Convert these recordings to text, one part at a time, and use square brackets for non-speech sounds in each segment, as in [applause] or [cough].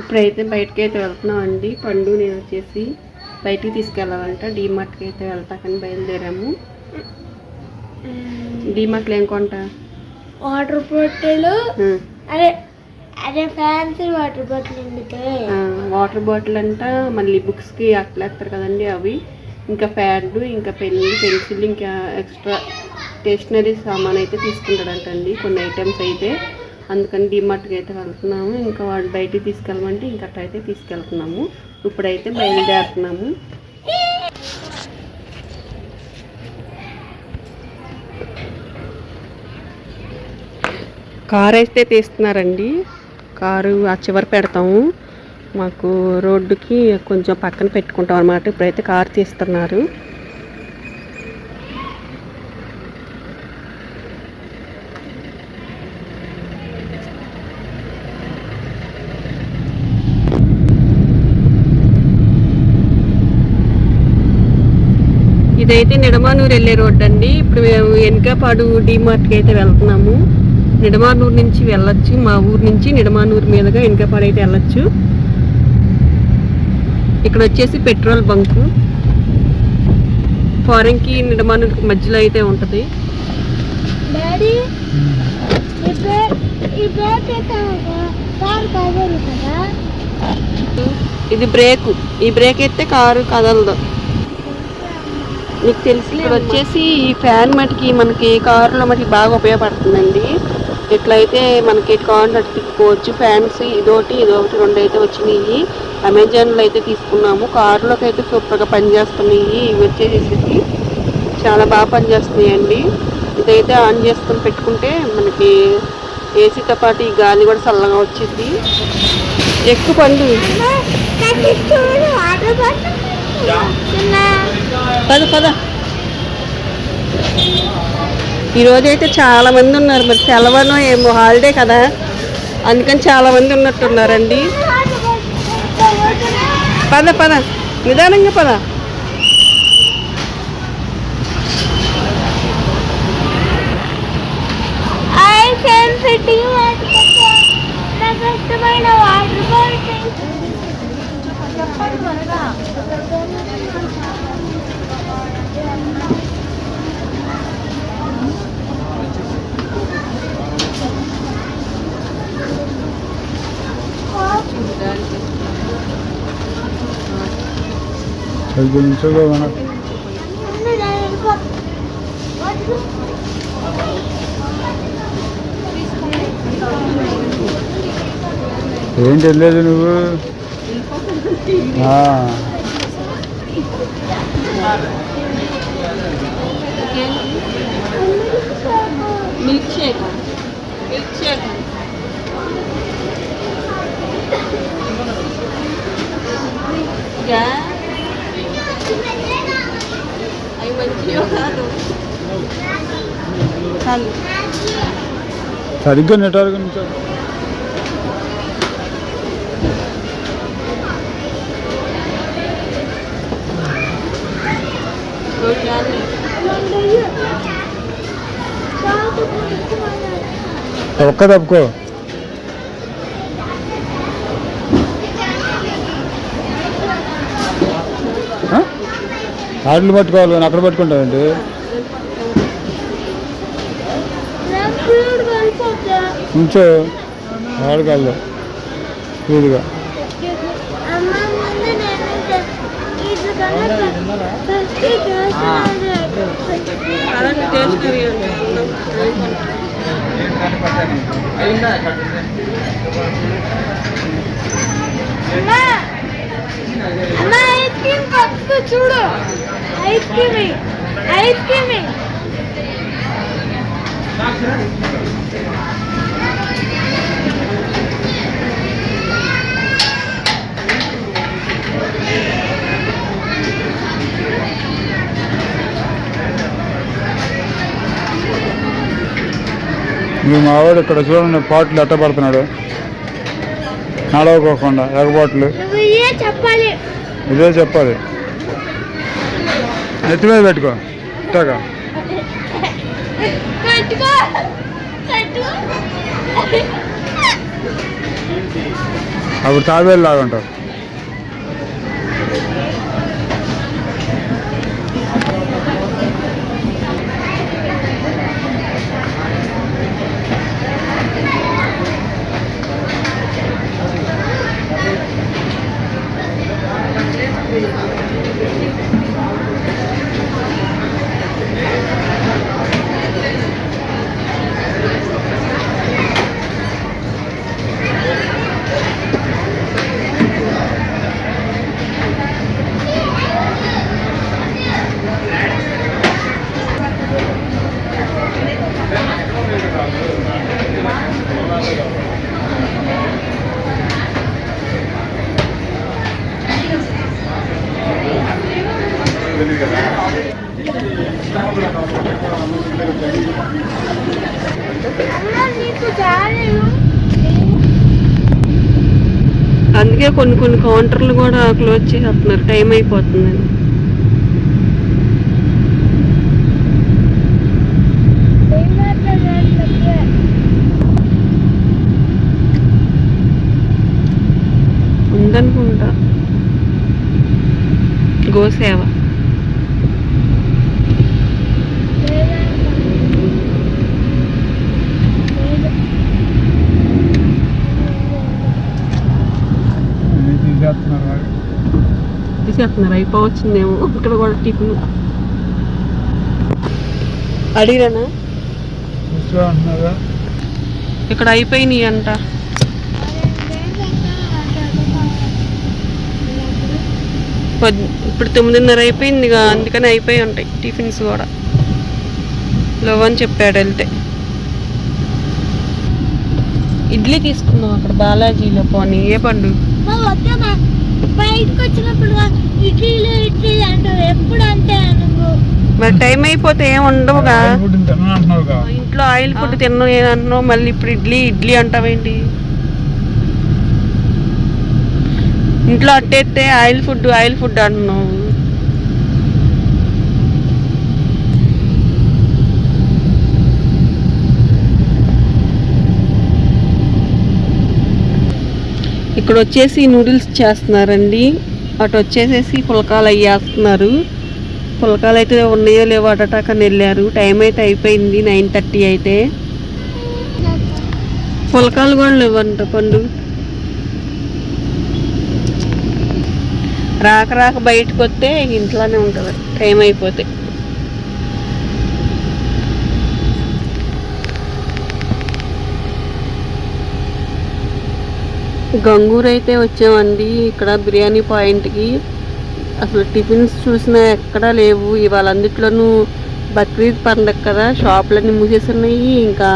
ఇప్పుడైతే బయటకి అయితే వెళ్తున్నాం అండి పండు నేను వచ్చేసి బయటికి తీసుకెళ్ళాలంట. డీమార్ట్కి అయితే వెళ్తాకని బయలుదేరాము. డీమార్ట్లో ఏం కొంటా? Water bottle. అదే అదే fancy water bottle water bottle అంట మళ్ళీ బుక్స్కి అట్లా వేస్తారు కదండి అవి. ఇంకా ప్యాడ్ ఇంకా పెన్ పెన్సిల్ ఇంకా ఎక్స్ట్రా స్టేషనరీ సామాన్ అయితే తీసుకుంటాడంటండి. కొన్ని ఐటమ్స్ అయితే. అందుకని డిమార్ట్కి అయితే వెళ్తున్నాము. ఇంకా వాడు బయటికి తీసుకెళ్ళమంటే ఇంకా అట్టయితే తీసుకెళ్తున్నాము. ఇప్పుడైతే బయలుదేరుతున్నాము. కారు అయితే తీస్తున్నారండి. కారు ఆ చివరి పెడతాము. మాకు రోడ్డుకి కొంచెం పక్కన పెట్టుకుంటాం అనమాట ఇప్పుడైతే కారు తీస్తున్నారు. ఇదైతే నిడమానూరు వెళ్ళే రోడ్డు అండి. ఇప్పుడు మేము వెనకపాడు డిమార్ట్కి అయితే వెళ్తున్నాము. నిడమానూరు నుంచి వెళ్ళొచ్చు. మా ఊరు నుంచి నిడమానూరు మీదుగా వెనకపాడు అయితే వెళ్ళొచ్చు. ఇక్కడ వచ్చేసి పెట్రోల్ బంకు. ఫారెన్కి నిడమానూరుకి మధ్యలో అయితే ఉంటుంది. ఇది బ్రేక్. ఈ బ్రేక్ అయితే కారు కదలదు. మీకు తెలిసి ఇక్కడ వచ్చేసి ఈ ఫ్యాన్ మటుకి మనకి కారులో మటుకి బాగా ఉపయోగపడుతుందండి. ఎట్లయితే మనకి అటు తిప్పుకోవచ్చు ఫ్యాన్స్ ఇదొకటి ఇదొకటి రెండు అయితే వచ్చినాయి. అమెజాన్లో అయితే తీసుకున్నాము. కారులోకి అయితే సూపర్గా పనిచేస్తున్నాయి. ఇవి వచ్చేసేసి చాలా బాగా పనిచేస్తున్నాయండి. ఇదైతే ఆన్ చేసుకొని పెట్టుకుంటే మనకి ఏసీతో పాటు ఈ గాలి కూడా చల్లగా వచ్చింది. ఎక్కువ పండు పద పద. ఈరోజు అయితే ఉన్నారు. మరి సెలవును ఏమో హాలిడే కదా. అందుకని చాలామంది ఉన్నట్టున్నారండి. పద పద. నిదానంగా పద. ఐ సెన్సిటివ్ వాటర్ బాటిల్ నాకు ఇష్టమైన వాటర్ బాటిల్ చెప్పండి త్వరగా ఐదు నిమిషాలు మన ఏంటి వెళ్ళలేదు నువ్వు? ఆ, మిల్క్ షేక్ మిల్క్ షేక్ అవి మంచిగా కాదు చాలు సరిగ్గా నెట్వర్క్ నుంచి ఒక్క తప్పుకో. ఆటలు పట్టుకోవాలి కానీ అక్కడ పట్టుకుంటామండి ఉంచో ఆడకాళ్ళు వీలుగా చూడు. Ice cream ice cream. మీ మావాడు ఇక్కడ చూడండి పాటలు ఎట్ట పడుతున్నాడు. నడవకోకుండా ఎగబాట్లు ఇదే చెప్పాలి. నెత్తి మీద పెట్టుకో. ఇట్టాగా. అప్పుడు తాబేలు లాగా ఉంటారు అమ్మ నీకు అందుకే కొన్ని కొన్ని కౌంటర్లు కూడా క్లోజ్ చేస్తున్నారు టైం అయిపోతుందని. గోసేవ తీసేస్తున్నారు. అయిపోవచ్చిందేమో. ఇక్కడ కూడా టిఫిన్. ఉంటున్నారా ఇక్కడ అయిపోయినాయి అంట పొద్ ఇప్పుడు తొమ్మిదిన్నర అయిపోయింది ఇక అందుకని అయిపోయి ఉంటాయి టిఫిన్స్ కూడా. లవ్ అని చెప్పాడు వెళ్తే. ఇడ్లీ తీసుకుందాం అక్కడ బాలాజీలో పోనీ ఏ పండు? మా వద్ద బయటకు వచ్చినప్పుడు ఇడ్లీలు ఇడ్లీ అంటావు ఎప్పుడు అంతే నువ్వు? మరి టైం అయిపోతే ఏం ఉండవుగా? ఇంట్లో ఆయిల్ ఫుడ్ తిన్నాను నేను అంటున్నావు? మళ్ళీ ఇప్పుడు ఇడ్లీ ఇడ్లీ అంటావేంటి? ఇంట్లో అట్టేస్తే ఆయిల్ ఫుడ్ ఆయిల్ ఫుడ్ అంటున్నావు ఇక్కడ వచ్చేసి నూడిల్స్ చేస్తున్నారండి. అటు వచ్చేసేసి పులకాలు అవి వేస్తున్నారు. పులకాలు అయితే ఉన్నాయో లేవో అటటాకని వెళ్ళారు. టైం అయితే అయిపోయింది నైన్ థర్టీ అయితే. పులకాలు కూడా లేవంట పండు. రాక రాక బయటకు వస్తే ఇంట్లోనే ఉంటుంది. టైం అయిపోతే. గంగూరు అయితే వచ్చామండి. ఇక్కడ బిర్యానీ పాయింట్కి. అసలు టిఫిన్స్ చూసినా ఎక్కడా లేవు. ఇవాళ అందుట్లోనూ బక్రీద్ పండగ కదా. షాపులన్నీ మూసేసి ఉన్నాయి ఇంకా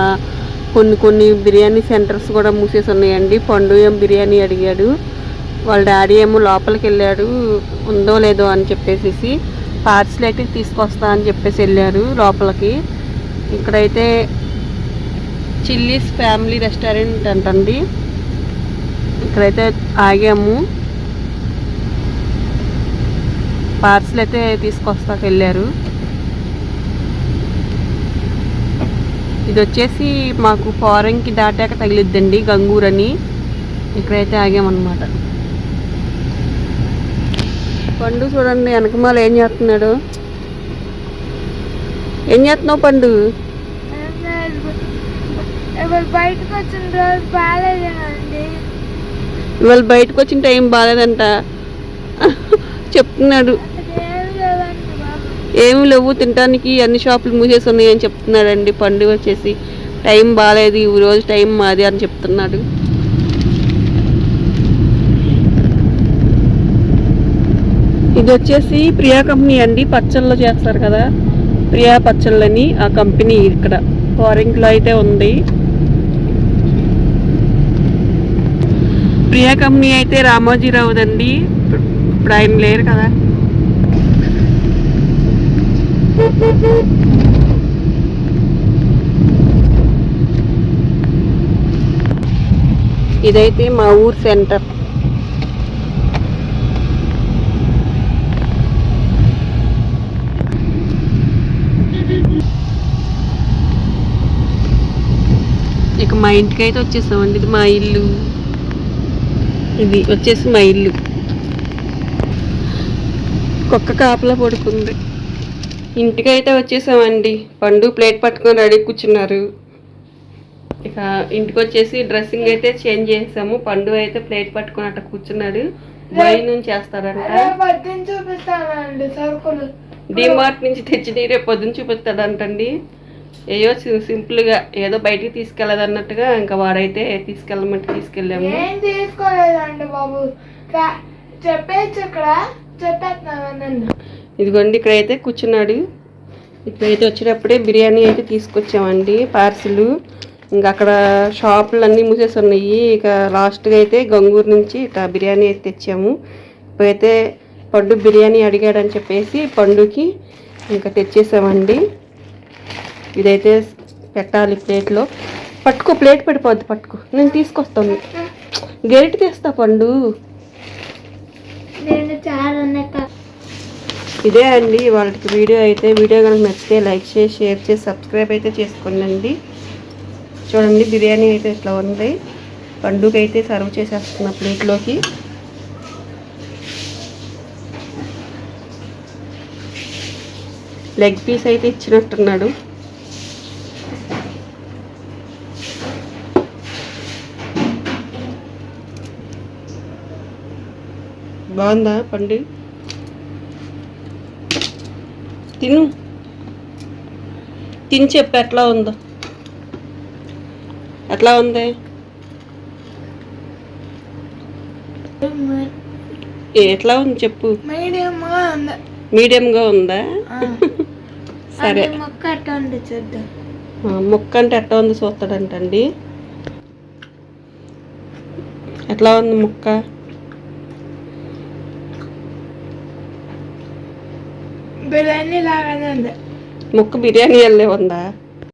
కొన్ని కొన్ని బిర్యానీ సెంటర్స్ కూడా మూసేసి ఉన్నాయండి పండుగ ఏం బిర్యానీ అడిగాడు. వాళ్ళ డాడీ ఏమో లోపలికి వెళ్ళాడు ఉందో లేదో అని చెప్పేసి పార్సిల్ అయితే తీసుకొస్తా అని చెప్పేసి వెళ్ళారు లోపలికి. ఇక్కడైతే చిల్లీస్ ఫ్యామిలీ రెస్టారెంట్ అంటండి. ఇక్కడైతే ఆగాము. పార్సిల్ అయితే తీసుకొస్తాకి వెళ్ళారు. ఇది వచ్చేసి మాకు ఫారెన్కి దాటాక తగిలిద్దండి గంగూరని. ఇక్కడైతే ఆగామన్నమాట. పండు చూడండి వెనకమాల ఏం చేస్తున్నాడు? ఏం చేస్తున్నావు పండు? బయటకు వచ్చిన రోజు బాగాలేదండి ఇవాళ బయటకు వచ్చిన టైం బాగాలేదంట. చెప్తున్నాడు. ఏమి లేవు తినడానికి అన్ని షాపులు మూసేసి ఉన్నాయని చెప్తున్నాడండి. పండుగ వచ్చేసి టైం బాగాలేదు ఈ రోజు టైం మాది అని చెప్తున్నాడు. ఇది వచ్చేసి ప్రియా కంపెనీ అండి పచ్చళ్ళు చేస్తారు కదా. ప్రియా పచ్చళ్ళని ఆ కంపెనీ ఇక్కడ ఫారెన్లో అయితే ఉంది. ప్రియా కంపెనీ అయితే రామోజీరావుదండి ఇప్పుడు ఇప్పుడు ఆయన లేరు కదా. ఇదైతే మా ఊరు సెంటర్. ఇక మా ఇంటికి అయితే వచ్చేసామండి. ఇది మా ఇల్లు. ఇది వచ్చేసి మా ఇల్లు. కుక్క కాపలా పడుకుంది. ఇంటికైతే వచ్చేసామండి. పండు ప్లేట్ పట్టుకొని రెడీ కూర్చున్నారు. ఇక ఇంటికి వచ్చేసి డ్రెస్సింగ్ అయితే చేంజ్ చేసాము. పండు అయితే ప్లేట్ పట్టుకొని అట్లా కూర్చున్నాడు. బయట నుంచి సరుకులు. డిమార్ట్ నుంచి తెచ్చి రేపు పొద్దున్న చూపిస్తాడంటండి. ఏయో సింపుల్గా ఏదో బయటికి తీసుకెళ్ళదన్నట్టుగా ఇంకా వాడైతే తీసుకెళ్ళమంటే తీసుకెళ్ళాము. ఏం తీసుకోలేదండి బాబు. చెప్పేచ్చు ఇక్కడ. చెప్పేస్తున్నాను నన్ను. ఇదిగోండి ఇక్కడైతే కూర్చున్నాడు. ఇక్కడైతే వచ్చేటప్పుడే బిర్యానీ అయితే తీసుకొచ్చామండి పార్సిల్. ఇంకా అక్కడ షాపులు అన్నీ మూసేసి ఉన్నాయి ఇక లాస్ట్గా అయితే గంగూరు నుంచి ఇట్లా బిర్యానీ అయితే తెచ్చాము. ఇప్పుడైతే పండు బిర్యానీ అడిగాడని చెప్పేసి పండుకి ఇంకా తెచ్చేసామండి. ఇదైతే పెట్టాలి ప్లేట్లో. పట్టుకో ప్లేట్ పడిపోద్ది పట్టుకో. నేను తీసుకొస్తాను. గెరిటి తెస్తా పండు. ఇదే అండి వాళ్ళకి వీడియో అయితే. వీడియో కనుక నచ్చితే లైక్ చేసి షేర్ చేసి సబ్స్క్రైబ్ అయితే చేసుకోండి చూడండి బిర్యానీ అయితే ఇట్లా ఉంది. పండుగ అయితే సర్వ్ చేసేస్తున్న ప్లేట్లోకి. లెగ్ పీస్ అయితే ఇచ్చినట్టున్నాడు. బాగుందా పండు? తిను. తిని చెప్పు ఎట్లా ఉందో. ఎట్లా ఉంది? ఎట్లా ఉంది చెప్పు. మీడియంగా ఉంది. [laughs] సరే. మొక్క అట్లా ఉంది చూద్దాం. ఆ, ముక్క అంటే ఎట్లా ఉంది చూస్తాడంటండి. ఎట్లా ఉంది ముక్క? బిర్యానీ లాగానే ఉంది. ముక్కు బిర్యానీ వెళ్ళే ఉందా?